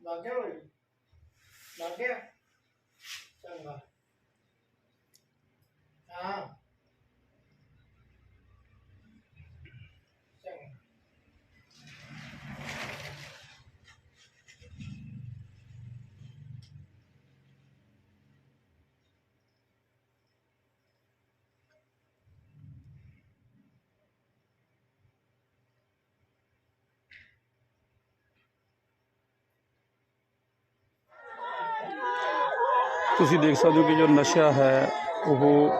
ਲੱਗ ਗਿਆ ਹੋਈ ਲੱਗ ਗਿਆ? ਚੰਗਾ ਹਾਂ ਚੰਗਾ ਤੁਸੀਂ ਦੇਖ ਸਕਦੇ ਹੋ ਕਿ ਜੋ ਨਸ਼ਾ ਹੈ, ਉਹ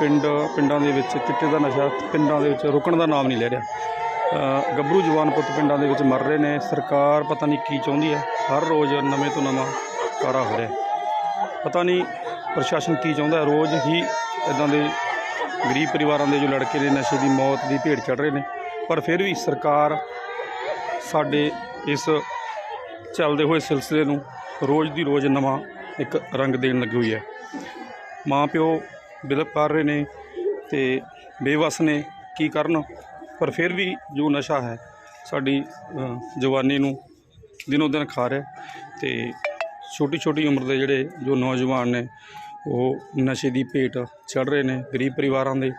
ਪਿੰਡ, ਪਿੰਡਾਂ ਦੇ ਵਿੱਚ ਚਿੱਟੇ ਦਾ ਨਸ਼ਾ, ਪਿੰਡਾਂ ਦੇ ਵਿੱਚ ਰੁਕਣ ਦਾ ਨਾਮ ਨਹੀਂ ਲੈ ਰਿਹਾ। ਗੱਭਰੂ ਜਵਾਨ ਪੁੱਤ ਪਿੰਡਾਂ ਦੇ ਵਿੱਚ ਮਰ ਰਹੇ ਨੇ। ਸਰਕਾਰ ਪਤਾ ਨਹੀਂ ਕੀ ਚਾਹੁੰਦੀ ਹੈ। ਹਰ ਰੋਜ਼ ਨਵੇਂ ਤੋਂ ਨਵਾਂ ਕਾਰਾ ਹੋ ਰਿਹਾ ਪਤਾ ਨਹੀਂ ਪ੍ਰਸ਼ਾਸਨ ਕੀ ਚਾਹੁੰਦਾ ਹੈ। ਰੋਜ਼ ਹੀ ਇਦਾਂ ਦੇ ਗਰੀਬ ਪਰਿਵਾਰਾਂ ਦੇ ਜੋ ਲੜਕੇ ਨੇ, ਨਸ਼ੇ ਦੀ ਮੌਤ ਦੀ ਭੇਟ ਚੜ ਰਹੇ ਨੇ। ਪਰ ਫਿਰ ਵੀ ਸਰਕਾਰ ਸਾਡੇ ਇਸ ਚੱਲਦੇ ਹੋਏ ਸਿਲਸਿਲੇ ਨੂੰ ਰੋਜ਼ ਦੀ ਰੋਜ਼ ਨਵਾਂ ਇੱਕ ਰੰਗ ਦੇਣ ਲੱਗੀ ਹੋਈ ਹੈ। ਮਾਂ ਪਿਓ ਬਿਲਕ ਕਰ ਰਹੇ ਨੇ ਤੇ ਬੇਵਸ ਨੇ ਕੀ ਕਰਨ, ਪਰ ਫਿਰ ਵੀ ਜੋ ਨਸ਼ਾ ਹੈ, ਸਾਡੀ ਜਵਾਨੀ ਨੂੰ ਦਿਨੋ ਦਿਨ ਖਾ ਰਿਹਾ ਤੇ ਛੋਟੀ ਛੋਟੀ ਉਮਰ ਦੇ ਜਿਹੜੇ ਜੋ ਨੌਜਵਾਨ ਨੇ, ਉਹ ਨਸ਼ੇ ਦੀ ਭੇਟ ਚੜ ਰਹੇ ਨੇ, ਗਰੀਬ ਪਰਿਵਾਰਾਂ ਦੇ।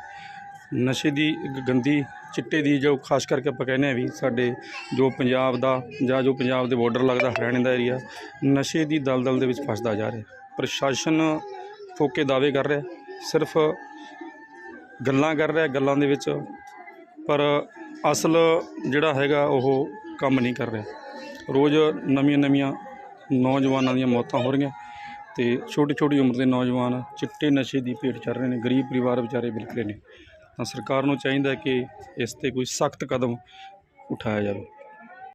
ਨਸ਼ੇ ਦੀ ਗੰਦੀ ਚਿੱਟੇ ਦੀ ਜੋ ਖਾਸ ਕਰਕੇ ਆਪਾਂ ਕਹਿੰਦੇ ਆ ਵੀ ਸਾਡੇ ਜੋ ਪੰਜਾਬ ਦਾ ਜਾਂ ਜੋ ਪੰਜਾਬ ਦੇ ਬਾਰਡਰ ਲੱਗਦਾ ਹਰਿਆਣੇ ਦਾ ਏਰੀਆ ਨਸ਼ੇ ਦੀ ਦਲਦਲ ਦੇ ਵਿੱਚ ਫਸਦਾ ਜਾ ਰਿਹਾ। ਪ੍ਰਸ਼ਾਸਨ ਫੋਕੇ ਦਾਅਵੇ ਕਰ ਰਿਹਾ, ਸਿਰਫ ਗੱਲਾਂ ਕਰ ਰਿਹਾ ਗੱਲਾਂ ਦੇ ਵਿੱਚ, ਪਰ ਅਸਲ ਜਿਹੜਾ ਹੈਗਾ ਉਹ ਕੰਮ ਨਹੀਂ ਕਰ ਰਿਹਾ। ਰੋਜ਼ ਨਵੀਆਂ ਨਵੀਆਂ ਨੌਜਵਾਨਾਂ ਦੀਆਂ ਮੌਤਾਂ ਹੋ ਰਹੀਆਂ ਤੇ ਛੋਟੀ ਛੋਟੀ ਉਮਰ ਦੇ ਨੌਜਵਾਨ ਚਿੱਟੇ ਨਸ਼ੇ ਦੀ ਭੇਟ ਚੜ ਰਹੇ ਨੇ, ਗਰੀਬ ਪਰਿਵਾਰ ਵਿਚਾਰੇ ਬਿਲਕੁਲ ਨੇ ਤਾਂ ਸਰਕਾਰ ਨੂੰ ਚਾਹੀਦਾ ਕਿ ਇਸ ਤੇ ਕੋਈ ਸਖਤ ਕਦਮ ਉਠਾਇਆ ਜਾਵੇ।